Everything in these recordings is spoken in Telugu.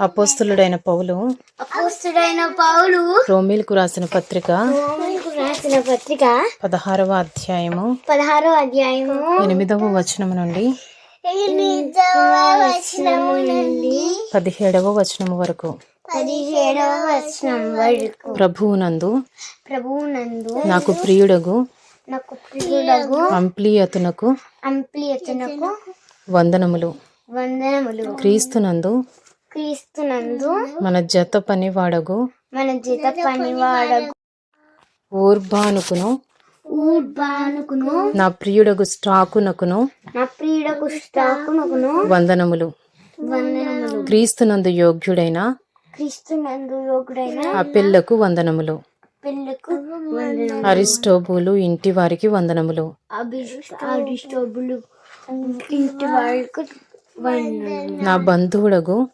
అపోస్తులుడైన పౌలు. అపోస్తుడైన పౌలు. రోమిల్కు రాసిన పత్రిక. రోమన్కు రాసిన పత్రిక. పదహారవ అధ్యాయము. పదహారో అధ్యాయము. ఎనిమిదవ వచనము నుండి. ఎనిమిదవ వచనము నుండి. పదిహేడవ వచనము వరకు. పదిహేడవ వచనం వరకు. ప్రభువునందు. ప్రభువునందు. నాకు ప్రియుడగు. నాకు ప్రియుడగు. అంప్లియతునకు. అంప్లియతనకు వందనములు. వందనములు. క్రీస్తునందు. క్రీస్తునందు మన జత పనివాడగు మన జిత పనివాడగు ఊర్బానుకును ఊర్బానుకును నా ప్రియుడగు స్టాకునకును నా ప్రియుడకు స్టాకునకును వందనములు. వందనములు. క్రీస్తునందు యోగ్యుడైన. క్రీస్తునందు అపిల్లకు వందనములు. పిల్లకు వందనములు. అరిస్టోబులు ఇంటి వారికి వందనములు. అరిస్టోబులు ఇంటి వాళ్ళకు వందనములు. నా బంధువుడగు.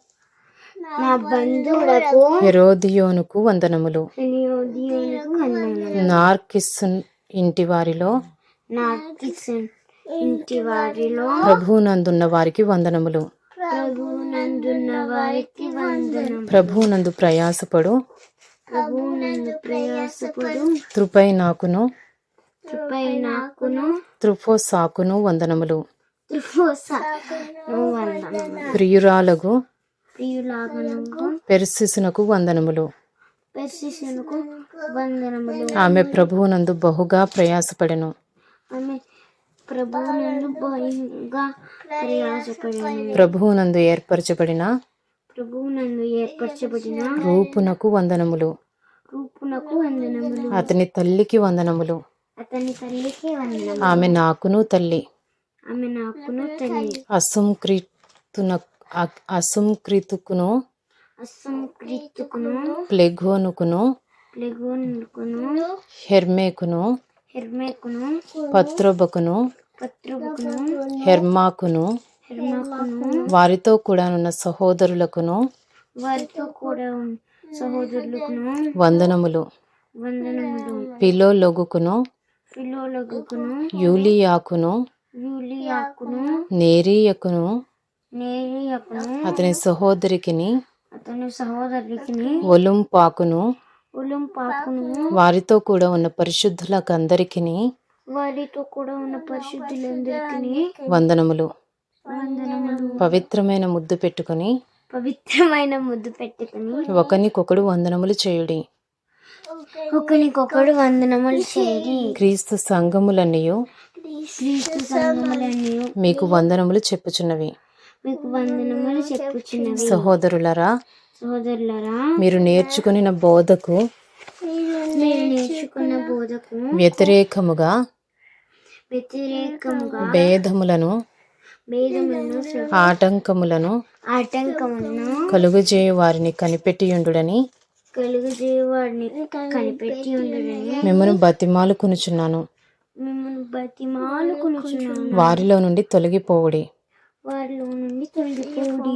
నా బంధువులకు హెరోదియోనుకు వందనములు. నియోదియోనుకు వందనములు. నార్కిస్ ఇంటి వారిలో ఇంటి వారిలో ప్రభువునందున్న వారికి వందనములు. ప్రభునందున్న వారికి వందనం ప్రభువునందు ప్రయాసపడు. ప్రభునందు ప్రయాసపడు. త్రుపై నాకును కృపై నాకును త్రుఫోసాకును వందనములు. త్రిఫోస వందనములు. ప్రియురాలగు పెర్సిసునకు వందనములు. ఆమె ప్రభువునందు బహుగా ప్రయాసపడెను. ప్రభువునందు బహుగా ప్రయాసపడిన. ప్రభువునందు ఏర్పరచబడిన ప్రభువునందు ఏర్పరచబడిన రూపునకు వందనములు. రూపునకు వందనములు. అతని తల్లికి వందనములు. అతని తల్లికి వందనములు. ఆమె నాకును తల్లి. ఆమె నాకును తల్లి. అసంకృతున అ- అసంకృతుకును అసంకృతుకును ప్లెగోనుకును ప్లెగోనుకును హెర్మేకును హెర్మేకును పత్రొబకును పత్రుబకును హెర్మాకును హెర్మాకును వారితో కూడానున్న సహోదరులకును వారితో కూడా సహోదరులకును వందనములు వందనములు పిలోలొగుకును ఫిలోలగుకును యూలియాకును యూలియాకును నేరియకును అతని సహోదరికిని అతని సహోదరికి ఒలుంపాకును వారితో కూడా ఉన్న పరిశుద్ధులకందరికీ వారితో కూడా ఉన్న పరిశుద్ధులందరికీ వందనములు. పవిత్రమైన ముద్దు పెట్టుకుని పవిత్రమైన ముద్దు పెట్టుకుని ఒకనికొకడు వందనములు చేయుడి. ఒకరికొకడు వందనములు చేరి క్రీస్తు సంఘములన్నయు క్రీస్తు సంఘములని మీకు వందనములు చెప్పుచున్నవి. మీకు వందనములు చెప్పుచున్నవి సహోదరులరా సహోదరులరా మీరు నేర్చుకుని బోధకు మీరు నేర్చుకున్న బోధకు వ్యతిరేకముగా వ్యతిరేకముగా భేదములను భేదములను ఆటంకములను ఆటంకములను కలుగజేయు వారిని కనిపెట్టియుండుడని కలుగుజేవాడిని కనిపెట్టి ఉండడని మిమ్మను బతిమాలు కొనుచున్నాను మిమ్మల్ని బతిమాలు కొనుచున్నాను వారిలో నుండి తొలగిపోవుడి. వారిలో నుండి తొలగిపోడి